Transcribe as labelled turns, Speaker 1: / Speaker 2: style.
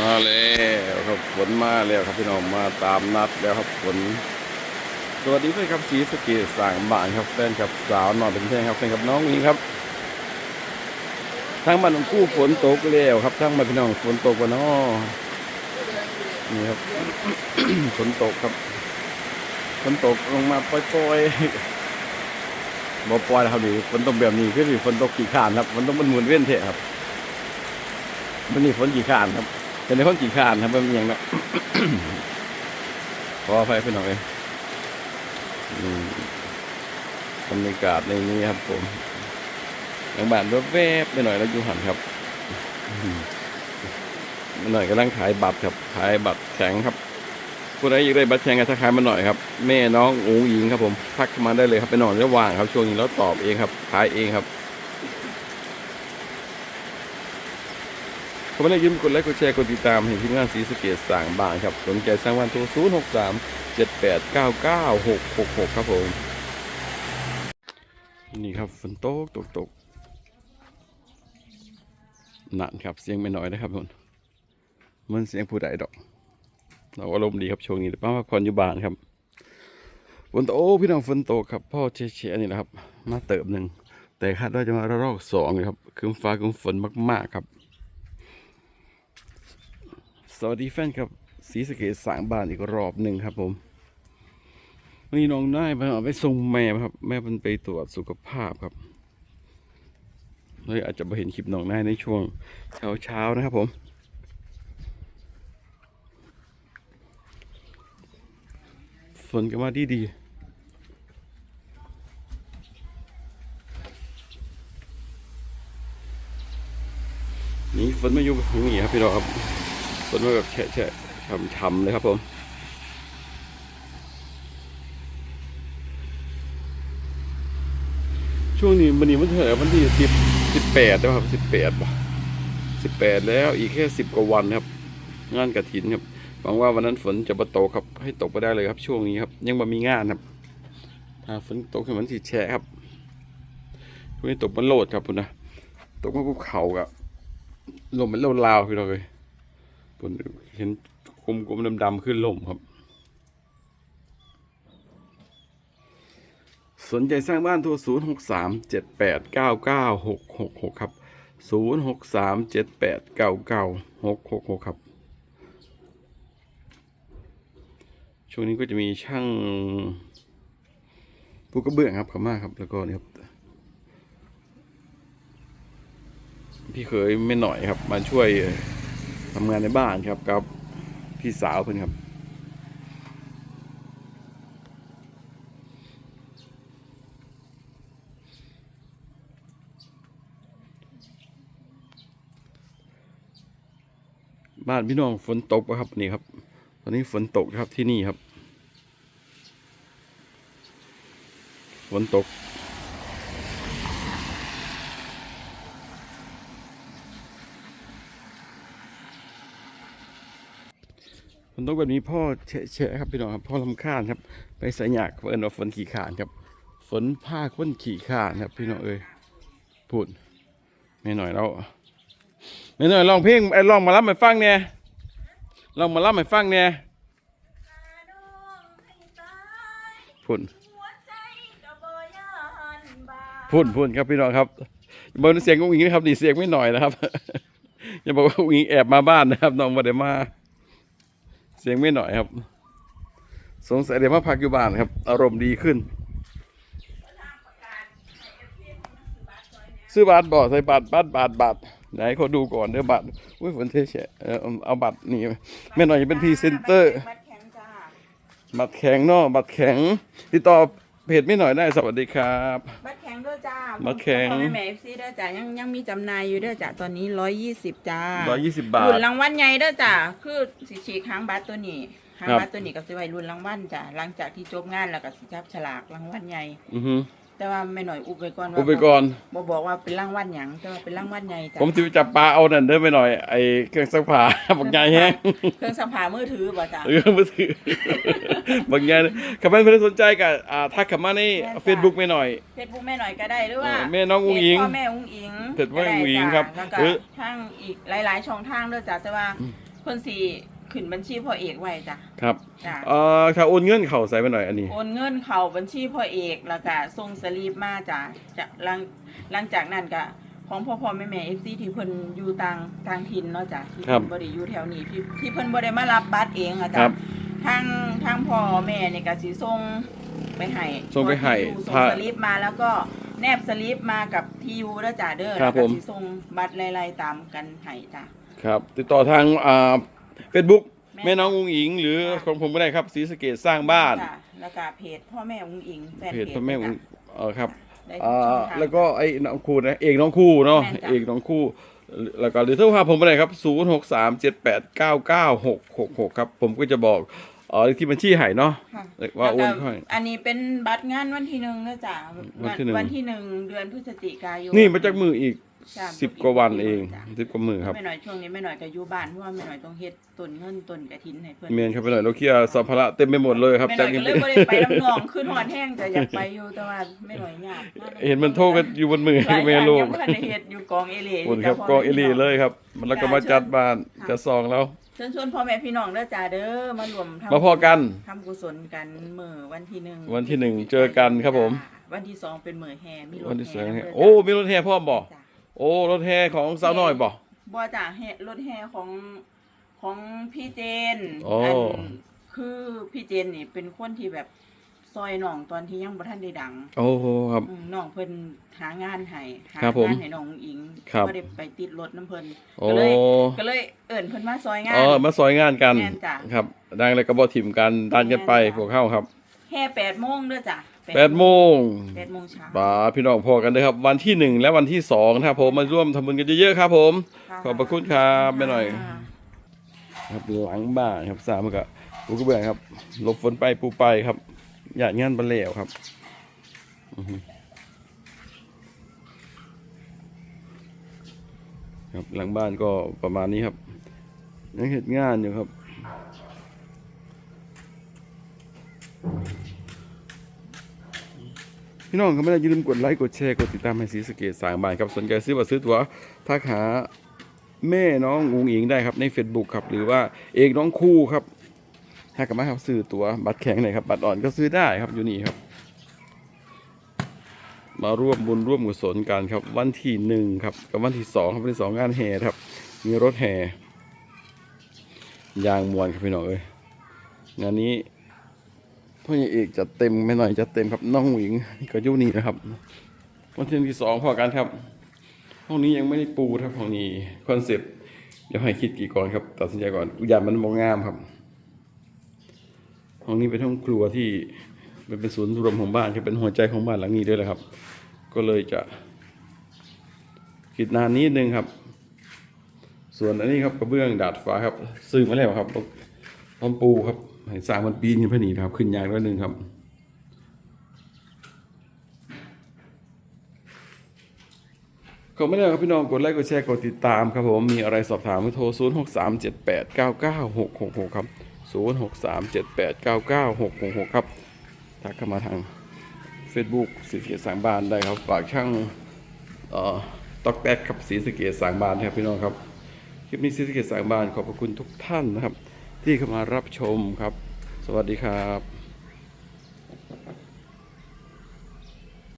Speaker 1: มาแล้วครับฝนมาแล้วครับพี่น้องมาตามนัดแล้วครับฝนสวัสดีเพื่อนครับสีสกตสร้างบ้านครับแฟนกับสาวนอนเป็นแท่งครับแฟนกับน้องวิงครับทั้งบ้านกู้ฝนตกแล้วครับทั้งบ้านพี่น้องฝนตกวะนาะนี่ครับฝนตกครับฝนตกลงมาปล่อยๆบ่ปล่อยครับนี่ฝนตกแบบนี้คือสิฝนตกกี่ขานครับฝนตกมันหมุนเว้นเถอะครับมันนี่ฝนกี่ขานครับ เป็นในคนกี่ขานครับเป็นอย่างนั้นขออภัยพี่น้องเลยอืมบรรยากาศในนี้ครับผมทางบ้านรถแวบไปหน่อยแล้วอยู่หันครับมมาหน่อยกำลังขายบัตรครับ ขายบัตรแข็งครับผู้ใดอยากได้บัตรแข็งก็ทักทายมาหน่อยครับ แม่น้องอูหญิงครับผมทักเข้ามาได้เลยครับไปนอนระหว่างครับ ช่วงนี้แล้วตอบเองครับ ขายเองครับ ขอบคุณที่ยิ้มกดไลค์กดแชร์กดติดตามเห็นทีมงานสีสะเกตสร้างบ้านครับสนใจสร้างวันโทร0 6 3 7 8 9 9 6 6 6 ครับผม นี่ครับฝนตกตกตกนั่นครับเสียงไม่น้อยนะครับทุกคนมันเสียงผู้ใดดอก เราอารมณ์ดีครับช่วงนี้ป้าพักผ่อนอยู่บ้านครับฝนตกพี่น้องฝนตกครับพ่อเชยๆนี่นะครับ มาเติมหนึ่งแต่คาดว่าจะมาระลอกสองเลยครับคืมฟ้าคืมฝนมากๆครับ สวัสดีแฟนครับสีสะเกตสางบานอีกรอบหนึ่งครับผม วันนี้น้องนายมาเอาไปส่งแม่ครับ แม่เป็นไปตรวจสุขภาพครับเลยอาจจะไปเห็นคลิปน้องนายในช่วงเช้าเช้านะครับผมฝนก็มาดีดีนี่ฝนมาอยู่อย่างนี้ครับพี่น้อครับ ฝนมาแบบแฉะแฉะช่ำๆเลยครับผมช่วงนี้วันนี้มันเท่าไหร่วันที่สิบสิบแปดนะครับสิบแปดป่ะสิบแปดแล้วอีกแค่สิบกว่าวันครับ งานกระถินครับหวังว่าวันนั้นฝนจะมาตกครับ ให้ตกไปได้เลยครับ ช่วงนี้ครับ ยังมามีงานครับ ถ้าฝนตกขึ้นมันสีแฉะครับช่วงนี้ตกมันโลดครับคุณนะตกมาภูเขากับลมมันโลดลาวคือเราเลย ผมเห็นกลมๆดำๆขึ้นลมครับ สนใจสร้างบ้านโทร 0 6 3 7 8 9 9 6 6 6 ครับ 0 6 3 7 8 9 9 6 6 6 ครับ ช่วงนี้ก็จะมีช่างปูกระเบื้องครับขอบมากครับ แล้วก็นี่ครับ พี่เคยไม่หน่อยครับ มาช่วย ทำงานในบ้านครับกับพี่สาวเพื่อนครับ บ้านพี่น้องฝนตกปะครับนี่ครับ ตอนนี้ฝนตกครับที่นี่ครับ ฝนตก นตกแบบนี้พ่อเฉะครับพี่น้องครับพ่อลำคาญครับ ไปใส่หยากเอินว่าฝนขี่ขานครับ ฝนผ้าค้นขี่ขานครับ พี่น้องเอ้ยพูดไม่หน่อยแล้วไม่หน่อยลองเพลงไอ้ลองมารับมาฟังเนี่ยลองมารับมาฟังเนี่ยพูดพูดพูดครับพี่น้องครับเบอร์เสียงกุ้งอิงนะครับดีเสียงไม่หน่อยนะครับอย่าบอกว่ากุ้งอิงแอบมาบ้านนะครับน้องมาเดี๋ยวมา เสียงไม่หน่อยครับ สงสัยเดี๋ยวมาพักอยู่บ้านครับ อารมณ์ดีขึ้น ซื้อบัตรบ่อใส่บัตรบัตรบัตรบัตรไหนเขาดูก่อนเดี๋ยวบัตรอุ้ยฝนเทเชะเออเอาบัตรนี่แม่หน่อยจะเป็นพรีเซนเตอร์
Speaker 2: บัตรแข็งจ้า
Speaker 1: บัตรแข็งเนาะบัตรแข็งติดต่อเพจไม่หน่อยได้สวัสดีครับ
Speaker 2: บัตรแข็งด้วยจ้า
Speaker 1: บัตรแข็ง
Speaker 2: พ่อแม่แม่เอฟซีด้วยจ้ายังยังมีจำหน่ายอยู่ด้วยจ้าตอนนี้ร้อยยี่สิบจ้า
Speaker 1: ร้อยยี่สิบบาท
Speaker 2: รุ่นรางวัลใหญ่ด้วยจ้าคือสิฉีกหางบัตรตัวนี้หาง
Speaker 1: ครับ
Speaker 2: บัตรตัวนี้ก็สิไว้รุ่นรางวัลจ้าหลังจากที่จบงานแล้วก็สิจับฉลากรางวัลใหญ่
Speaker 1: อือฮึ
Speaker 2: แต่ว่าไม่หน่อยอุบไว้ก่อนว่า
Speaker 1: อุปกรณ์
Speaker 2: บ่บอกว่าเป็นรางวัลหยังแต่ว่าเป็นรางวัลใหญ่จ้า
Speaker 1: ผมจะไปจับปลาเอานั่นเด้อไปหน่อยไอ้เครื่องซักผ้า บักใหญ่แห้ง
Speaker 2: เครื่องสัมผัสมือถือบ่จ้า
Speaker 1: เออมาถือบักใหญ่เลยขับเพื่อนๆสนใจกับอ่าทักขับมาใน
Speaker 2: แม่จ้ะ
Speaker 1: เฟซบุ๊กไม่หน่อย
Speaker 2: เฟซบุ๊กแม่หน่อยก็ได้หรือว่า
Speaker 1: เออแม่น้องอุ้งอิง
Speaker 2: เพจพ่อแม่อุ้งอิง
Speaker 1: เพจพ่อแม่อุ้งอิงครับ
Speaker 2: แล้วก็
Speaker 1: เออ
Speaker 2: ทางอีกหลาย ๆ ช่องทางด้วยจ้ะแต่ว่าเพิ่นสิ ขึ้นบัญชีพ่อเอกไว้จ้ะ
Speaker 1: ครับ
Speaker 2: จ้ะ
Speaker 1: เอ่อถ้าโอนเงินเข้าใส่ไปหน่อยอันนี้
Speaker 2: โอนเงินเข้าบัญชีพ่อเอกแล้วก็ส่งสลิปมาจ้ะจะหลังหลังจากนั้นก็ของพ่อพ่อแม่แม่เอฟซีที่เพิ่นอยู่ต่างต่างถิ่นเนาะจ้ะที่
Speaker 1: ครับ
Speaker 2: เพิ่นบ่ได้อยู่แถวนี้ที่ที่เพิ่นบ่ได้มารับบัตรเองอะ
Speaker 1: ครั
Speaker 2: จ้ะ
Speaker 1: บ
Speaker 2: ทางทางพ่อแม่นี่ก็สิส่งไปให้
Speaker 1: ส่งไปให้
Speaker 2: ตัวที่อยู่ส่ง
Speaker 1: ถ้า
Speaker 2: สลิปมาแล้วก็แนบสลิปมากับที่อยู่แล้วจ้ะเด้อ
Speaker 1: ครั
Speaker 2: แล้
Speaker 1: บ
Speaker 2: วก็
Speaker 1: ผม
Speaker 2: สิส่งบัตรไล่ๆตามกันให้จ้ะ
Speaker 1: ครับ ติดต่อทางอ่า เฟซบุ๊ก
Speaker 2: แม่
Speaker 1: แม่น้องอุ้งอิง หรือ
Speaker 2: ค่ะ
Speaker 1: ของผมก็ได้ครับศรีสะเกดสร้างบ้าน
Speaker 2: จ้ะแล้วก็เพจพ่อแม่อุ้งอิงแฟน
Speaker 1: เพ
Speaker 2: เพ
Speaker 1: จ
Speaker 2: จ
Speaker 1: พ่อแม่อุ้ง
Speaker 2: จ้ะ
Speaker 1: เออครับ
Speaker 2: ได้
Speaker 1: อ่
Speaker 2: ทุกช่าองทาง
Speaker 1: แล้วก็ไอ้น้องคู่นะเอกน้องคู่เนาะ
Speaker 2: แม่นจ้ะ
Speaker 1: เอกน้องคู่ แล้วก็หรือถ้าว่าผมไปไหนครับศูนย์หกสามเจ็ดแปดเก้าเก้าหกหกหกครับ ผมก็จะบอกเออที่บัญชีให้เนาะ
Speaker 2: ค่ะ
Speaker 1: ว่าโอน
Speaker 2: แล้วก็
Speaker 1: เข้าให้
Speaker 2: อันนี้เป็นบัตรงานวันที่หนึ่งนะจ๊ะ
Speaker 1: วันที่หนึ่ง
Speaker 2: วันที่หนึ่งเดือนพฤศจิกายน
Speaker 1: นี่มาจากมืออีก
Speaker 2: จ้ะ
Speaker 1: สิบกว่าวันเอง
Speaker 2: จ้ะ
Speaker 1: สิบกว่ามือครับ
Speaker 2: ไม่หน่อยช่วงนี้ไม่หน่อยก็อยู่บ้านเพราะว่าไม่หน่อยต้องเฮ็ดต้นเงินต้นกระถินให้เพื่อน
Speaker 1: เมียนครับไปหน่อยเราเคลียร์สัมภาระเต็มไปหมดเลยครับ
Speaker 2: ไม่ห
Speaker 1: จา
Speaker 2: น่
Speaker 1: ก
Speaker 2: อย
Speaker 1: นี้
Speaker 2: ก็เลยบ่ได้ไปลำนองขึ้นหอดแห้งแต่อยากไปอยู่แต่ว่าไม่หน่อยยาก
Speaker 1: เห็นมันโทรกันอยู่บนมือ
Speaker 2: หลายอ
Speaker 1: เมีย
Speaker 2: ย่าง
Speaker 1: ลูก
Speaker 2: ยังบ่ทันได้เฮ็ดอยู่กองเอเล่
Speaker 1: คุณครับกองเอลีเลยครับ มันแล้วก็มาจัดบ้านจัดซองแล้ว
Speaker 2: เชิญชวนพ่อแม่พี่น้องเด้อจ้าเด้อมารวมทำ
Speaker 1: มาพอกัน
Speaker 2: ทำกุศลกันมื้อวันที่หนึ่ง
Speaker 1: วันที่หนึ่งเจอกันครับผม
Speaker 2: วันที่สองเป็นมื้อแห่มีรถ
Speaker 1: วันที่สอง
Speaker 2: แห่
Speaker 1: เนี่ย
Speaker 2: นำเด้
Speaker 1: โอ้มีรถแห่พ่อมบ่
Speaker 2: จ้ะ
Speaker 1: โอ้รถแห่ของสาวน้อยบ่
Speaker 2: บ่จ้ะแห่รถแห่ของของพี่เจน
Speaker 1: โอ้
Speaker 2: นคือพี่เจนนี่เป็นคนที่แบบซอยน้องตอนที่ยังบ่ทันได้ดัง
Speaker 1: โอ้โหครับ
Speaker 2: อืมน้องเพิ่นหางานให้หา
Speaker 1: ครับผม
Speaker 2: งานให้น้องอิง
Speaker 1: ครับ
Speaker 2: บ่ได้ไปติดรถน้ำเพิ่น
Speaker 1: โอ้
Speaker 2: ก็เลยก็เลยเอิ้นเพิ่นมาซอยงาน
Speaker 1: เออมาซอยงานกัน
Speaker 2: แม่นจ้ะ
Speaker 1: ครับดังแล้วก็บ่ถิ่มกันดันกันไป
Speaker 2: แม่นจ้ะ
Speaker 1: พวกเข้าครับ
Speaker 2: แห่8โมงเด้อจ้ะ
Speaker 1: แปดโมง
Speaker 2: 8โมงเช้า
Speaker 1: ป่าพี่น้องพอกันเด้อครับ วันที่หนึ่งและวันที่สองนะครับผมมาร่วมทำบุญกันเยอะๆครับ ผม
Speaker 2: ค่ะ
Speaker 1: ขอบพระคุณครับแม่หน่อย
Speaker 2: ค่ะ
Speaker 1: ครับหลังบ้านครับสามกับปูกระเบื้องครับหลบฝนไปปูไปครับหยาดงานบันเลวครับอือฮึครับหลังบ้านก็ประมาณนี้ครับยังเห็นงานอยู่ครับ พี่น้องครับไม่ได้อย่าลืมกดไลค์กดแชร์กดติดตามให้สีสเกตสางบานครับสนใจซื้อบัตรซื้อตั๋วทักหาแม่น้องอุงอิงได้ครับใน Facebook ครับ หรือว่าเอกน้องคู่ครับถ้ากลับมาครับซื้อตัว๋วบัตรแข็งหน่อยครับบัตรอ่อนก็ซื้อได้ครับอยู่นี่ครับ มาร่วมบุญร่วมกุศลกันครับ วันที่หนึ่งครับกับวันที่สองครับวันที่สองงานแห่ครับ มีรถแห่ยางมวนครับพี่น้องเอ้ยงานนี้ พ่อใหญ่เอกจะเต็มไม่หน่อยจะเต็มครับน้องอุงอิงก็ยู่นี่นะครับวันที่สองพอกันครับ ห้องนี้ยังไม่ได้ปูครับห้องนี้คอนเซปต์เดี๋ยวให้คิดกี่ก่อนครับตัดสินใจก่อนอย่ามันมองงามครับ ห้องนี้เป็นห้องครัวที่มันเป็นศูนย์รวมของบ้านครับเป็นหัวใจของบ้านหลังนี้ด้วยแหละครับ ก็เลยจะคิดนานนิดนึงครับ ส่วนอันนี้ครับกระเบื้องดาดฟ้าครับ ซื้อมาแล้วครับพร้อมปูครับ ให้สร้างมันปีนขึ้นพอดีนะครับ ขึ้นยากด้วหนึ่งครับขอบคุณมากครับพี่น้องกดไลค์กดแชร์กดติดตามครับผมมีอะไรสอบถามโทร 0 6 3 7 8 9 9 6 6 6 ครับ 0 6 3 7 8 9 9 6 6 6 ครับทักเข้ามาทาง Facebook สีสเกตสางบานได้ครับ ฝากช่างเอ่อตอกแตกครับสีสเกตสางบานนะครับพี่น้องครับ คลิปนี้สีสเกตสางบานขอบพระคุณทุกท่านนะครับ ที่เข้ามารับชมครับ สวัสดีครับ